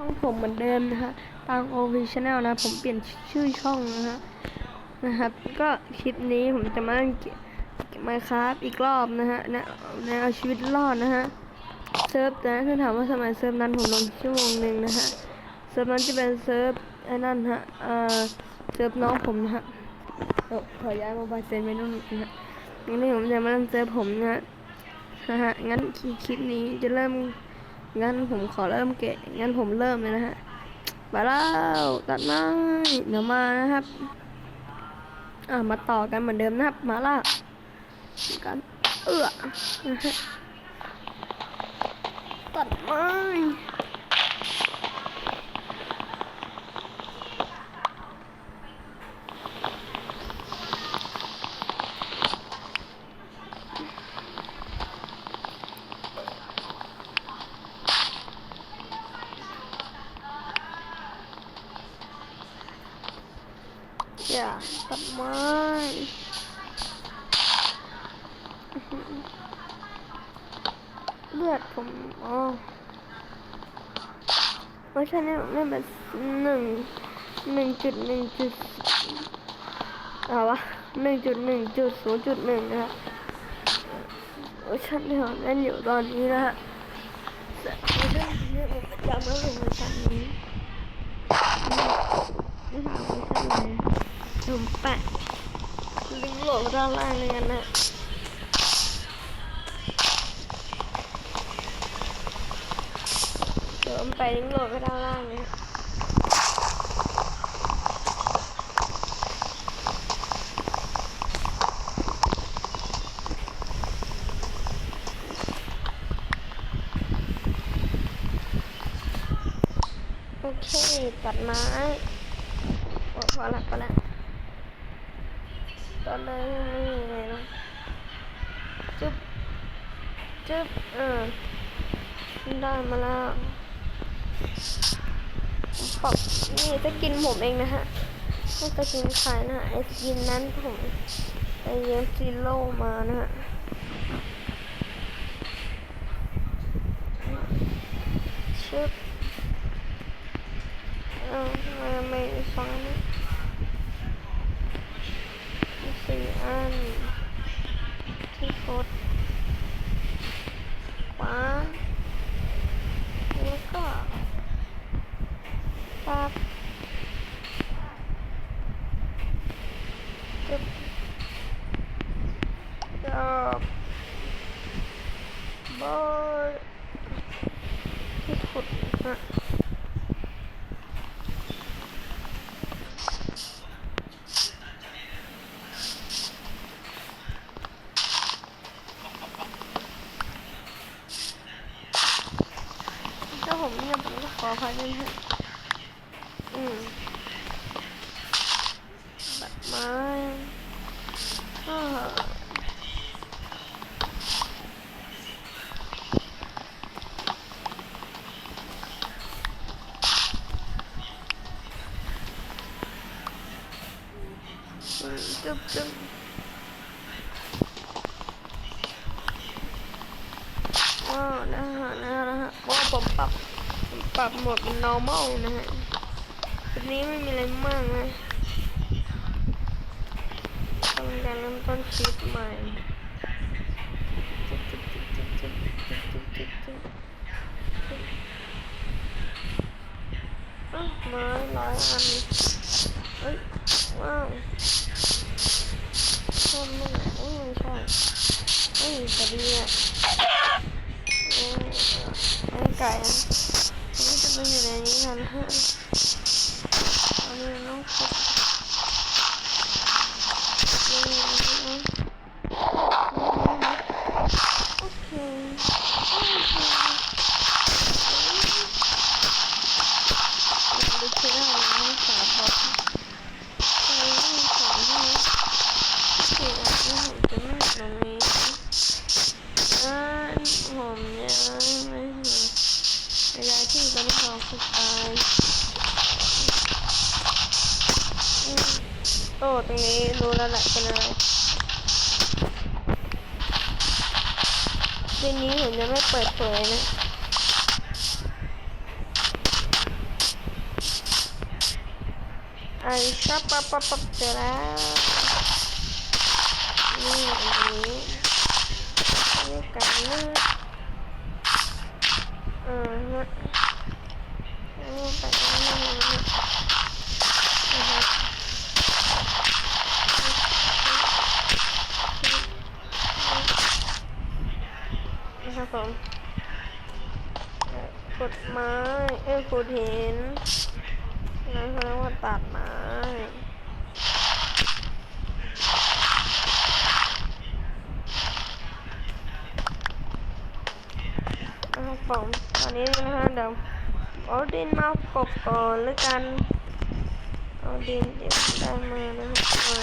ช่องผมเหมือนเดิมนะฮะตังโอวีชแนลนะ ผมเปลี่ยนชื่อช่องนะฮะนะครับ ก็คลิปนี้ผมจะมาเล่นเกมมาครับอีกรอบนะฮะในในเอาชีวิตรอดนะฮะเซิร์ฟนะถ้าถามว่าสมัยเซิร์ฟนั้นผมลงชั่วโมงหนึ่งนะฮะเซิร์ฟนั้นจะเป็นเซิร์ฟไอ้นั่นฮะเอ่อเซิร์ฟน้องผมนะฮะเอ้าขอย้ายโมบายเซนไปนู่นนะฮะงั้นผมจะมาเล่นเซิร์ฟผมนะฮะนะฮะงั้นคลิปนี้จะเริ่ม งั้นผมขอเริ่มเกะงั้นผมเริ่มเลยนะฮะไปแล้วตัดไม้เดี๋ยวมานะครับ อ่ามาต่อกันเหมือนเดิมนะครับ มาละกันเอื้อนะฮะตัดไม้อย่าตัดไม้อื้อหือเลือดผมอ๋อ ไม่ใช่เนี่ยไม่เป็นหนึ่งหนึ่งจุดหนึ่งจุดเอะไรวะหนึ่งจุดหนึ่งจุดศูนย์จุดหนึ่งนะฮะเวอร์ชันที่ผมเล่นอยู่ตอนนี้นะฮะแต่เวอร์ชันนี้ผมจำไม่ถึงเวอร์ชันนี้ไม่ถึงเวอร์ชันไหนผมแปะลิงก์โหลดด้านล่างเลยนะ ไปลิงโหลดไว้ด้านล่างเลยโอเคตัดไม้โอ้พอละพอละตอนนี้ไม่มีอะไรแล้วจุ๊บจุ๊บเออได้มาแล้ว ปรับนี่จะกินผมเองนะฮะไม่จะกินขายนะฮะไอสกินนั้นผมไปเยลซีโล่มานะฮะชึบเออทำไมไม่ฟังนะ สี่อันที่กดขวาแล้วก็ปับจึ๊บจบบอยที่ขุดนะถ้าผมเนี่ยผมก็ขอ พายด้วยนะอืมแบบไม้ก็อืมจุ๊บจุ๊บว้าวนะฮะนะฮะนะฮะว่าผมปรับ ปรับโหมดเป็น normal นะฮะแบบนี้ไม่มีอะไรมากนะกำลังการเริ่มต้นคลิปใหม่มาร้อยอันเฮ้ย ว้าวชอบมากโอ้ยช่เฮ้ยสวัสดีอะไก่อะ 我原来也那样喝，后来弄错。 คืนนี้ผมจะไม่เปิดเผยนะไอชอบปั๊บปั๊บปั๊บเจอแล้วนี่อันนี้เรียกันนะอ่าฮ ขุดหินแล้วเขาเรียกว่าตัดไม้นะครับผมตอนนี้นะฮะเดี๋ยวเอาดินมากบก่อนแล้วกันเอาดินที่ได้มานะครับมา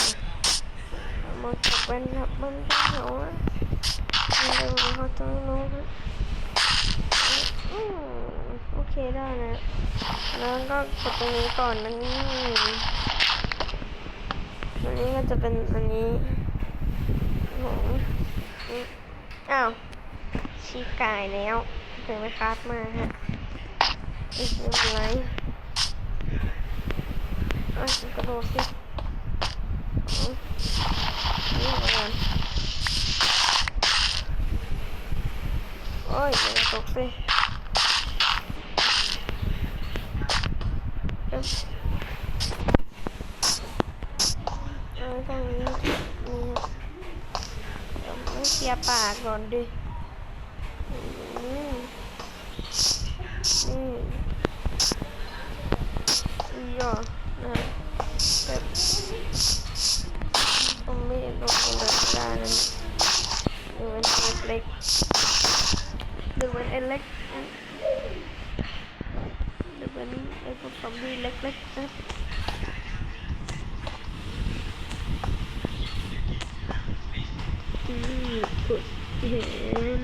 เอามากบเป็นแบบบนต้นเขาอะเดี๋ยวเขาจะรู้ครับอืมโอ เคได้นะ แล้วก็กดตรงนี้ก่อนนะนี่อันนี้ก็จะเป็นอันนี้ของนี่อ้าว ชี้กายแล้วถึงไปคราฟมาฮะอีกไม่เป็นไรอะกระโดดสินี่ก่อนโอ้ยตกสิเอ๊ะเอาตรงนี้นี่ฮะเดี๋ยวไม่เค ลียปากก่อนดิอืมอืมอีหยอนะแบบผมไม่ลงลงแบบได้นั่นดูมันเล็กๆดูมันเล็กดูมันไอ้พวกซอมบี้เล็กๆนะอื มขุดเห็น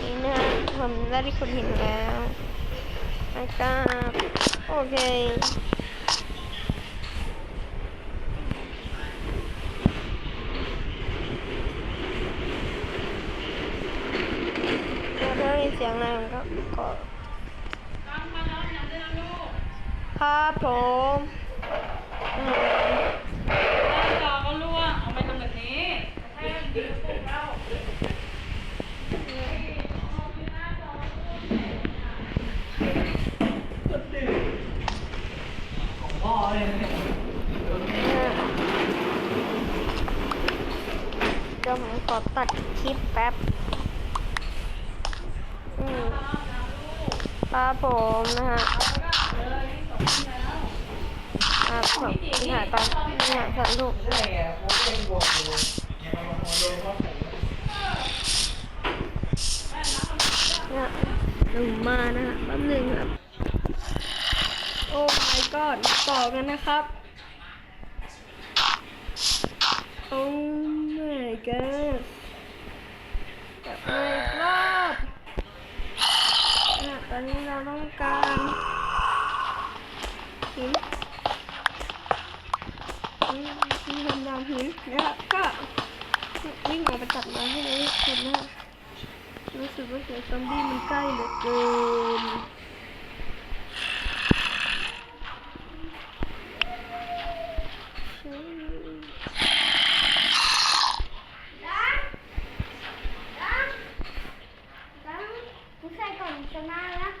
นี่นะผมได้ที่ขุดหินแล้วนะครับโอเค ถ้าได้ยินเสียงอะไรผมก็ก็ครับผมอืม จอก็ร่วงเอาไปทำแบบนี้ เดี๋ยวผมขอตัดคลิปแป๊บ อืมครับผม นะฮะครับผมนี่หาตอนนี่หาสันลูกเนี่ยหนึ่งมานะฮะแป๊บหนึ่งครับ โอ้ my god ต่อกันนะครับโอ้ my god กลับมา ตอนนี้เราต้องการหินหินหินดำหินนะครับก็วิ่งออกไปตัดมาให้ได้คนนะรู้สึกว่าเสียงซอมบี้มันใกล้เหลือเกิน กูใส่ก่อนชนะแล้ว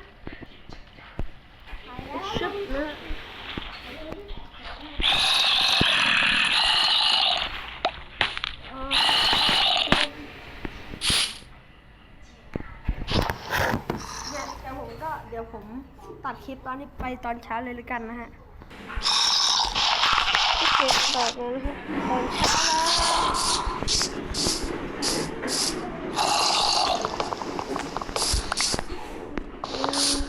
ชุบนะอ๋อเนี่ยเดี๋ยวผมก็เดี๋ยวผมตัด คลิปตอนนี้ไปตอนเช้าเลยแล้วกันนะฮะโอเคต่อเลยนะฮะตอนเช้าแล้วอืม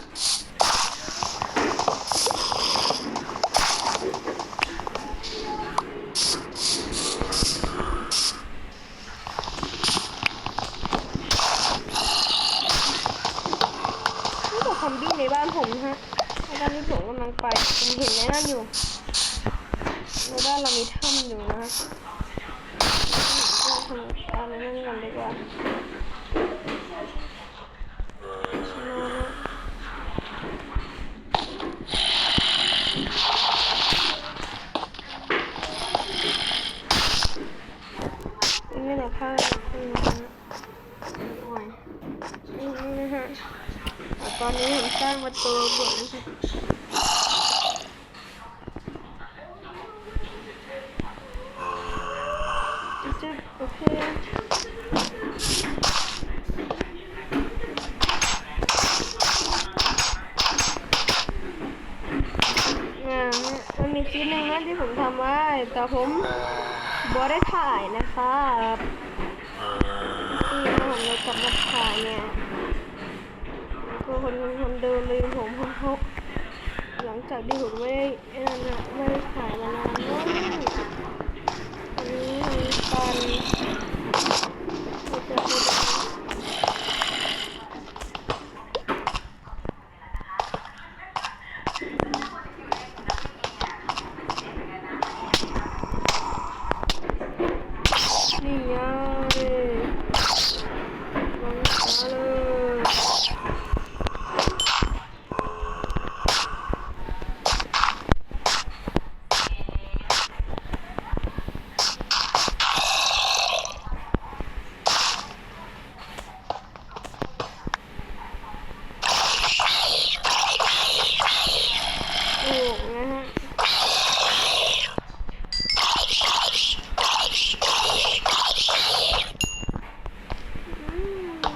โในบ้านผมนะฮะในบ้านที่ผมกำลังไปผมเห็นในนั่นอยู่ในบ้านเรามีถ้ำอยู่นะฮะก็ทำการนั่นกันดีกว่านี่แหละผ้านี่นะฮะโอ้ยนี่นะฮะ ตอนนี้ผมสร้างประตูบดนะคะจะโอเคอ่ามันมีชิ้นหนึ่งนะที่ผมทำไว้ แต่ผมบอได้ถ่ายนะครับที่ผมเลยกลับมาถ่ายเนี่ย ก็คนคนเดิมลืมผมเพราะหลังจากที่ผมไม่ได้ไอ้นั่นน่ะไม่ได้ถ่ายมานานมากอันนี้มีฟันเราจะไปดูนี่ไงลงมาเลย โอ่งนะฮะอืม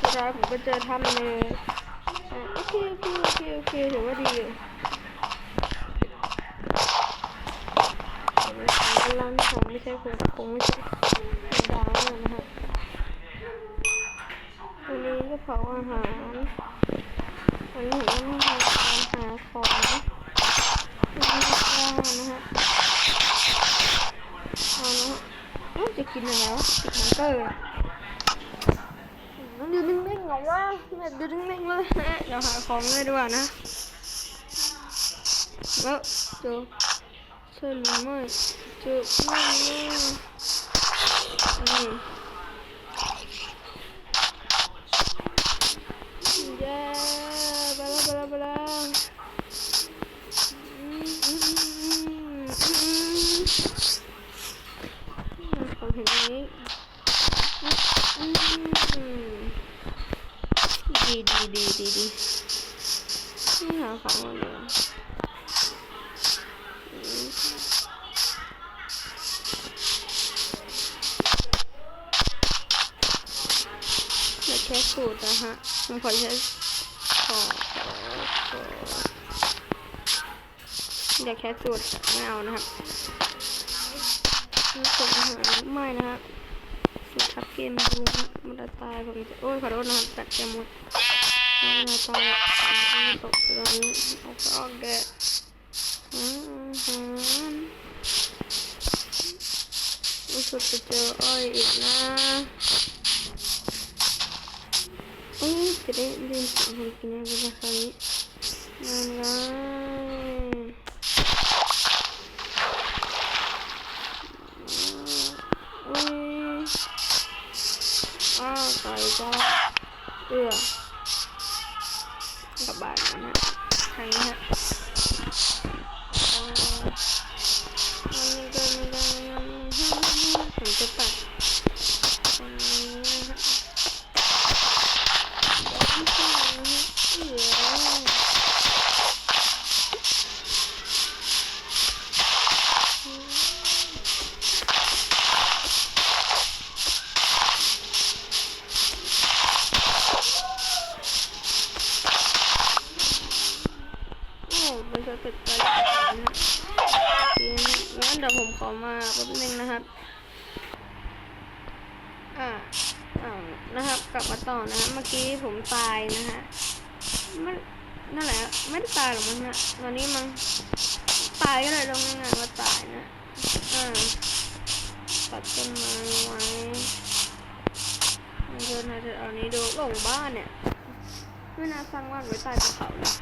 สุดท้ายผมก็ เจอถ้ำเลยโอเคโอเคโอเคโอเคถือว่าดีอยู่ไม่ใช่ร้านของไม่ใช่คนคงไม่ใช่ดาวนะฮะวันนี้ก็เผาอาหารวันนี้ผมต้องทำการหาของที่ไม่กล้านะฮะเอานะฮะเอ้าจะกินอะไรวะติดมันเตอร์ ต้องดูนิ่งๆเหรอวะแบบดูนิ่งๆเลยฮะเดี๋ยวหาของเลยดีกว่านะแล้วเจอใช่หรือไม่เจอไม่นะนี่เย้ไปแล้วไปแล้วไปแล้วอืมอืมอืมอืมอืมของเห็นนี้อืมอืม ดีดีดีดีดีนี่หาของมาเลยอืมอยากแค่สูตรนะฮะมันขอใช้ของอยากแค่สูตรไม่เอานะครับสูตรอาหารไม่นะครับสูตรทับเกมดูนะมันจะตายผมจะโอ้ยขอโทษนะครับตัดจะหมด สึกจะเจออ้อยอีกนะอุ้ยจะได้ยินเสียงคนกินอะไรกันคราวนี้นั่นไงอุ้ยอ้าวไก่จ้าเอื้อ กลับบ้านนะายนะฮะมันนั่นแหละไม่ได้ตายหรอกมันฮะตอนนี้มันตายก็เลยลงงานๆว่าตายนะอ่าตัดต้นไม้ไว้เดินนาจดี๋เอานี้ดูหลงบ้านเนี่ยไม่น่าสร้างบ้านไว้ใต้ภูเขาเลย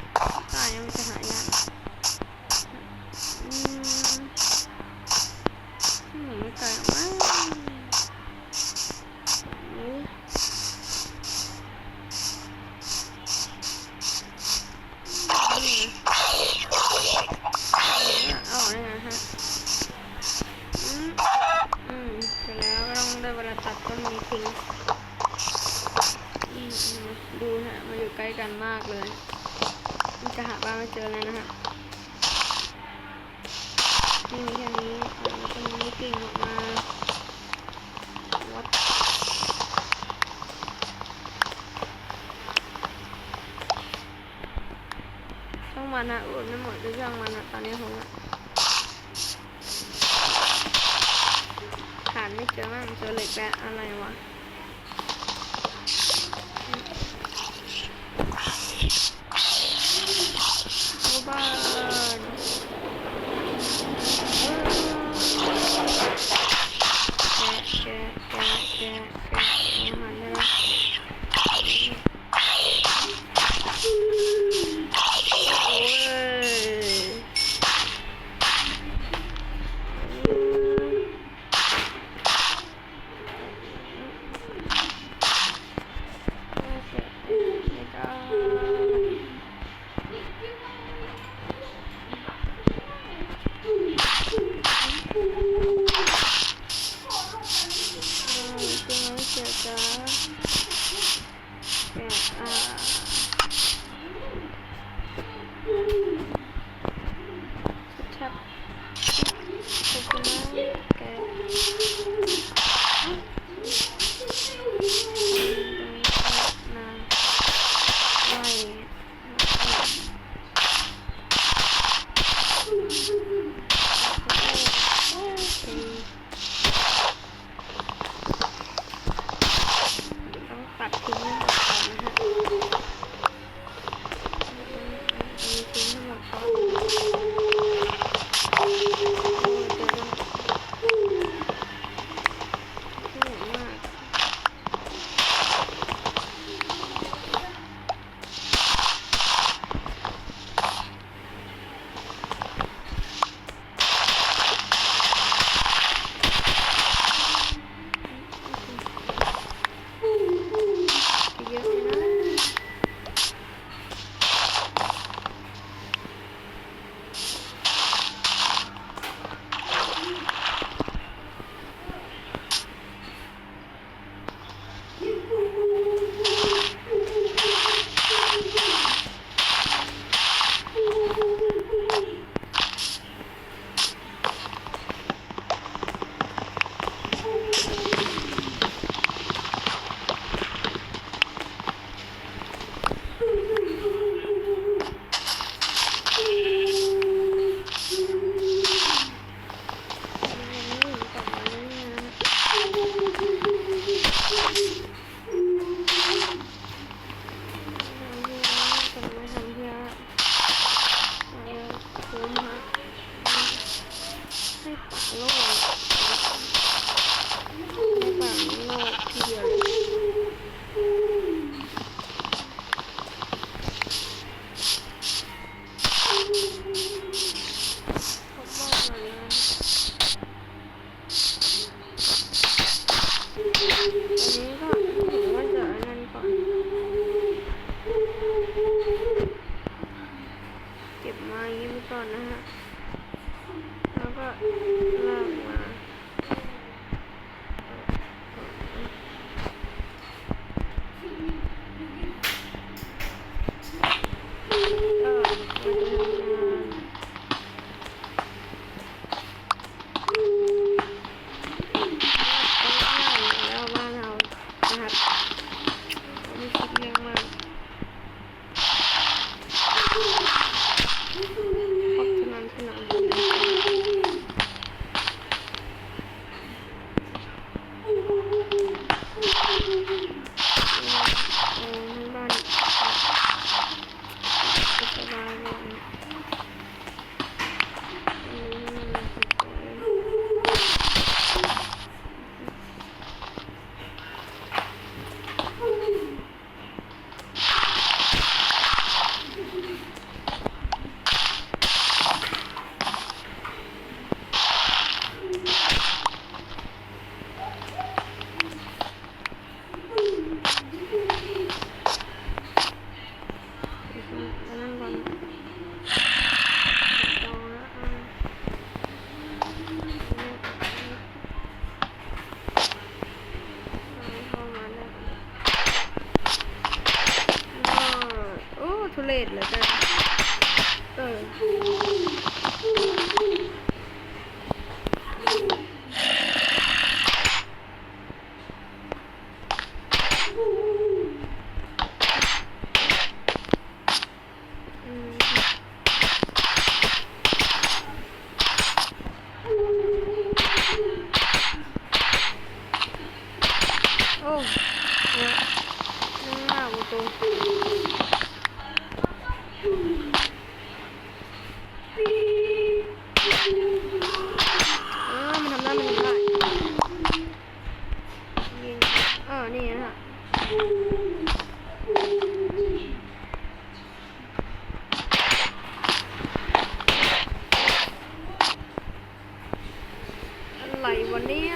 มันอะโหลดไม่หมดก็ช่องมันอะตอนนี้ผมอะผ่านไม่เจอมั่เจอเหล็กแล้วอะไรวะ อะไรวะเนี่ย